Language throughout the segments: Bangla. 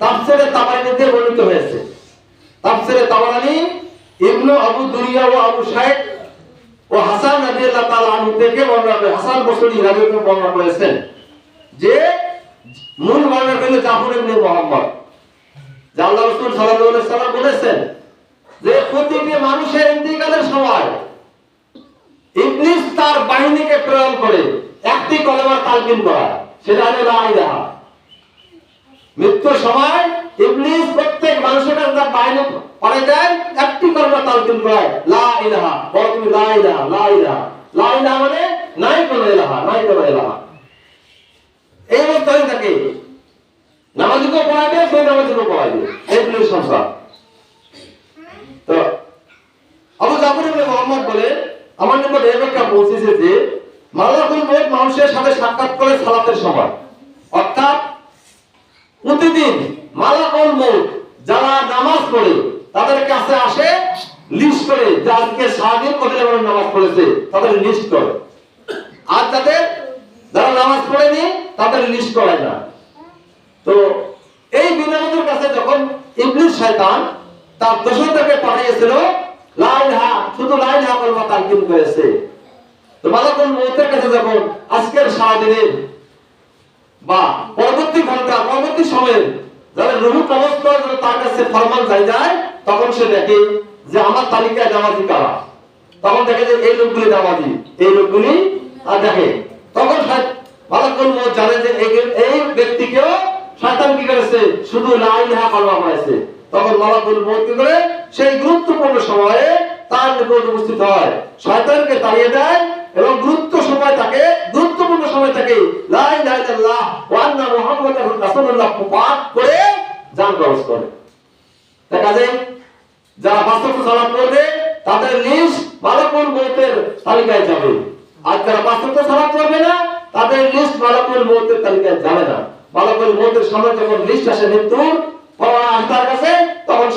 তাফসিরে তাবারানীতে বর্ণিত হয়েছে। তাফসিরে তাবারানী ইবনু আবু দুরিয়া ও আবু শাইখ ও হাসান রাদিয়াল্লাহু তাআলা আনহু থেকে বর্ণনা করে হাসান বসরি রাদিয়াল্লাহু বর্ণনা করেছেন যে মূল বর্ণনা হলো জাফর ইবনে মুহাম্মদ। যে আল্লাহ রাসূল সাল্লাল্লাহু আলাইহি সাল্লাম বলেছেন যে প্রতিটি মানুষের ইন্তিকালের সময় ইবলিস তার বাহিনীকে প্রেরণ করে একটি কলেমার তালকিন করা। সেটা হলো লা ইলাহা মৃত্যুর সময় ইবলিস প্রত্যেক মানুষের কাছে তার বাহিনী পড়ে যায়, একটি কলেমা তালকিন করায়, লা ইলাহা, বলো তুমি লা ইলাহা লা ইলাহা। লা ইলাহা মানে নাই কোনো ইলাহা, নাই কোনো ইলাহা। এই অবস্থায় থাকে। নামাজিকেও পড়াবে সেই নামাজিকেও পড়াবে এই পুলিশ সংসার। তো, আবু জাফর ইবনে মোহাম্মদ বলে, আমার নিকট এই ব্যাখ্যা পৌঁছেছে যে, মালাকুল মউত মানুষের সাথে সাক্ষাৎ করে সালাতের সময়। অর্থাৎ প্রতিদিন মালাকুল মউত যারা নামাজ পড়ে, তাদের কাছে আসে লিস্ট করে যে আজকে সারাদিন কত নামাজ পড়েছে, তাদের লিস্ট করে। আর তাদের যারা নামাজ পড়েনি, তাদের লিস্ট করায় না। তো এই বিনামতের কাছে যখন ইবলিস শয়তান তার দোষরদেরকে পাঠিয়েছিল, লা ইলাহা, শুধু লা ইলাহা কলমা তালকিন করেছে তো মালাকুল মউতের কাছে যখন আজকের সারাদিনের বা ঘণ্টা পরবর্তী সময়ে যারা করার তার কাছে ফরমান যায়, তখন সে দেখে যে আমার তালিকায় কারা? তখন দেখে যে এই লোকগুলি এই লোকগুলি আর দেখে। তখন মালাকুল মউত জানে যে এই- ব্যক্তিকেও শয়তান কি করেছে? শুধু তখন মালাকুল মউত কি করে? সেই গুরুত্বপূর্ণ সময়ে তার নিকট উপস্থিত হয়। শয়তানকে তাড়িয়ে দেয় এবং গুরুত্ব সময় তাকে গুরুত্বপূর্ণ সময় তাকে লা ইলাহা ইল্লাল্লাহ ওয়া আন্না মুহাম্মাদার রাসূলুল্লাহ করে করে। দেখা যায় যারা বাস্তব করবে তাদের লিস্ট মালাকুল মৌতের তালিকায় যাবে। আর যারা বাস্তব করবে না, তাদের লিস্ট মালাকুল মৌতের তালিকায় যাবে না। মালাকুল মৌতের সামনে যখন লিস্ট আসে মৃত্যুর তার কাছে, তখন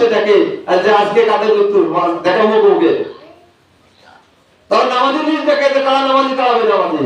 যে আজকে কাদের মৃত্যু দেখা মুখে তখন নামাজি লিস্ট দেখে যে কারা নামাজি কারা বেনামাজি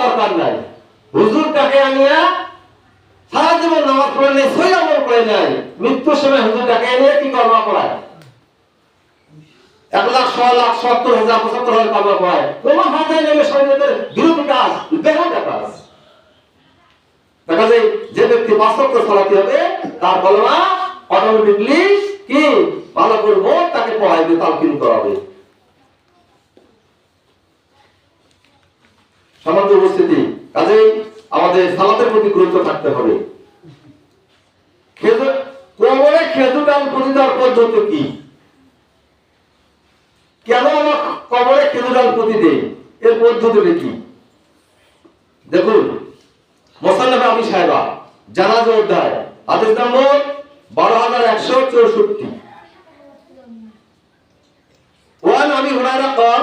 দরকার নাই। হুজুর আনিয়া সারা জীবন নামাজ পড়ে সই আমল করে নাই মৃত্যুর সময় হুজুর এনে কি কর্ম করায়? এক লাখ লাখ, সত্তর হাজার, পঁচাত্তর হাজার কর্ম করায়। তোমার হাতে নেমে বিরোধী কাজ দেখা যায় যে ব্যক্তি বাস্তব চালাতে হবে, তার কলমা অটোমেটিকলি কি? ভালো করব তাকে পড়াইবে তালকিন করাবে। সমাজ উপস্থিতি। কাজেই আমাদের সালাতের প্রতি গুরুত্ব থাকতে হবে। খেজুর দেওয়ার পদ্ধতি কি? কেন আমার কবরে খেজুর দেই এর পদ্ধতিটা কি? দেখুন আমি সাহেবা আদেশ নম্বর বারো হাজার একশো চৌষট্টি। ওয়ান আমি হুরায়রা কল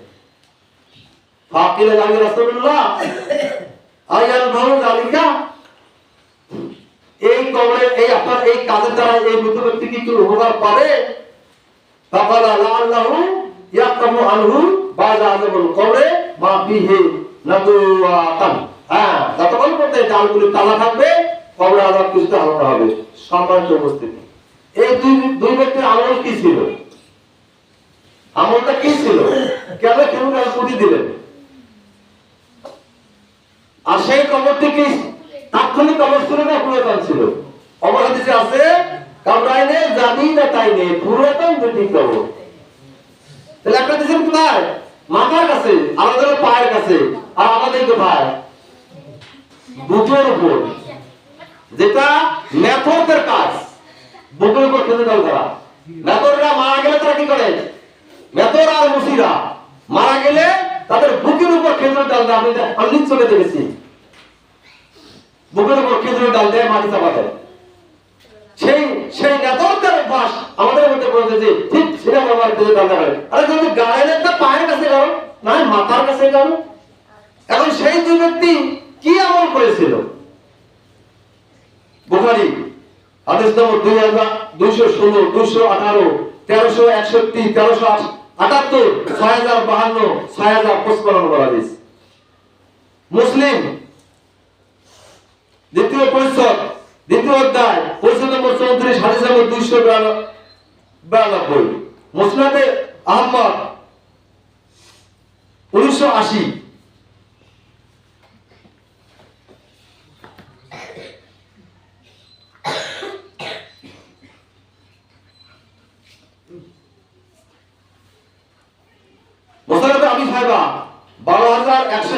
ফাকিলে লাগে রাসূলুল্লাহ। আয়াল ভালো জালিকা এই কবরে, এই আপনার এই কাজের দ্বারা এই মৃত ব্যক্তি কিছু উপকার পাবে ফাকাল আল্লাহু ইয়াকামু আনহু বাজা আযাবুল কবরে ফিহি নাদুয়াতান। হ্যাঁ যতক্ষণ পর্যন্ত ডালগুলি তালা থাকবে, কবরে আযাব কিছুটা হালকা হবে। সম্মানিত উপস্থিতি। এই দুই দুই ব্যক্তির আমল কি ছিল? আমলটা কি ছিল? কেন কেন পুঁতি দিলেন? আর সেই কবরটি কি তাৎক্ষণিক অবস্থা না পুরাতন ছিল। অপরাধীতে আছে কামড়াইনে জানি না তাই নে পুরাতন দুটি কবর। তাহলে একটা দিয়েছেন কোথায়? মাথার কাছে আমাদের পায়ের কাছে, আর আমাদের কোথায়? বুকের উপর। যেটা মেথরদের কাজ। বুকের উপর খেতে দল করা মেথররা মারা গেলে তারা কি করে? মেথর আর মুসিরা মারা গেলে তাদের বুকের উপর খেজুর ডাল দেয় আমি নিজ দেখেছি। বুকের উপর খেজুর ডাল দেয় মাটি চাপা দেয় সেই সেই নেতরদের অভ্যাস আমাদের মধ্যে যে, ঠিক সেটা ব্যবহার করে ডাল দেয় আরে যদি গায়ের একটা পায়ের কাছে গেল না মাথার কাছে গেল এখন সেই দুই ব্যক্তি কি আমল করেছিল? বুখারি, হাদিস নম্বর দুই হাজার দুইশো ষোলো, দুইশো আঠারো, তেরোশো একষট্টি, তেরোশো আটাত্তর, ছয় হাজার বাহান্ন, ছয় হাজার পঁচপান্ন মুসলিম দ্বিতীয় পরিষদ দ্বিতীয় অধ্যায় পরিষদ নম্বর চৌত্রিশ, হাদিস নম্বর দুইশো বিরানব্বই। মুসনাদে আহমদ উনিশশো আশি। মোসারফে আমি সাহেবা